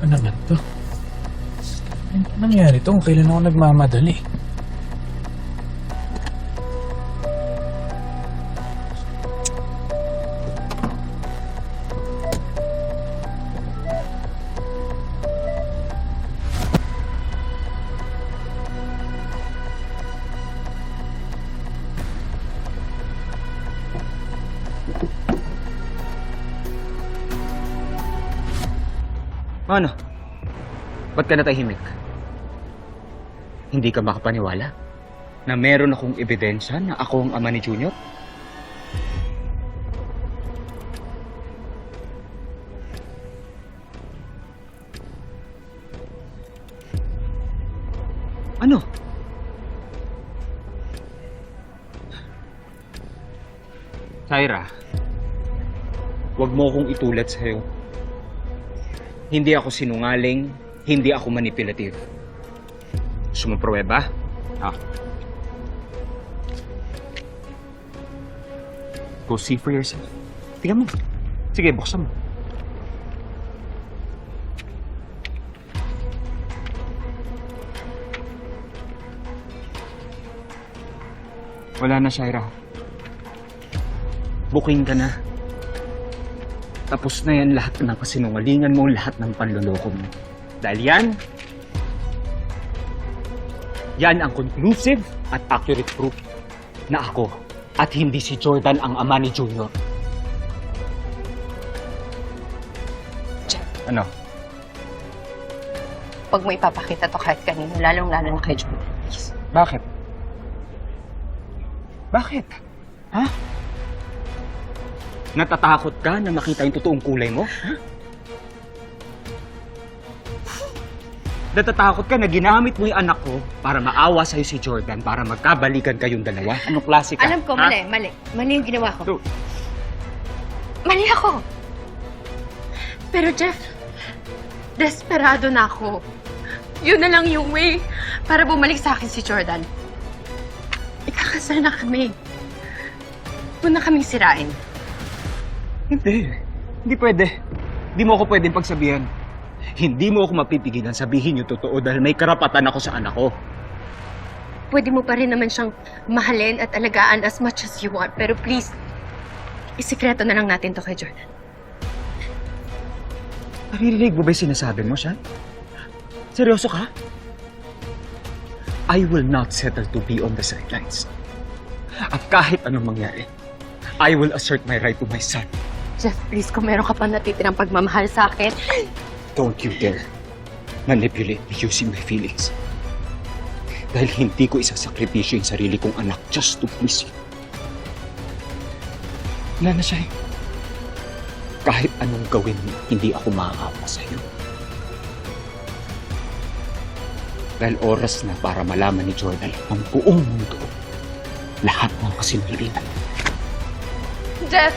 Ano naman to? Ano nangyari to? Kailan ako nagmamadali? Ano? Ba't ka natahimik? Hindi ka makapaniwala na meron akong ebidensya na ako ang ama ni Junior? Ano? Kyra, huwag mo akong itulat sa'yo. Hindi ako sinungaling, hindi ako manipulative. Gusto mo pruweba? Ha? Go see for yourself. Tingnan mo. Sige, buksan mo. Wala na, Shaira. Booking ka na. Tapos na yan lahat ng kasinungalingan mo, lahat ng panloloko mo. Dahil yan, yan ang conclusive at accurate proof na ako at hindi si Jordan ang ama ni Junior. Ano? Huwag mo ipapakita to kahit kanino, lalong-lalo na kay Jordan. Please. Bakit? Bakit? Ha? Natatakot ka na makita yung totoong kulay mo? Ha? Natatakot ka na ginamit mo yung anak ko para maawa sa'yo si Jordan para magkabalikan kayong dalawa? Anong klase ka? Alam ko, ha? mali, mali. Mali yung ginawa ko. So, Mali ako! Pero Jeff, desperado na ako. Yun na lang yung way para bumalik sa akin si Jordan. Ikakasal na kami. Huwag na kaming sirain. Hindi. Hindi pwede. Hindi mo ako pwedeng pagsabihan. Hindi mo ako mapipigilan sabihin yung totoo dahil may karapatan ako sa anak ko. Pwede mo pa rin naman siyang mahalin at alagaan as much as you want. Pero please, isikreto na lang natin to kay Jordan. Naririnig mo ba yung sinasabi mo, Sean? Seryoso ka? I will not settle to be on the sidelines. At kahit anong mangyari, I will assert my right to my son. Jeff, please, kung meron ka pa natitirang pagmamahal sa akin, Don't you dare manipulate me using my feelings. Dahil hindi ko isasakripisyo yung sarili kong anak just to please you. Wala na siya eh. Kahit anong gawin mo, hindi ako maaawa sa'yo. Dahil oras na para malaman ni Jordan ang buong mundo. Lahat ng kasinungalingan. Jeff,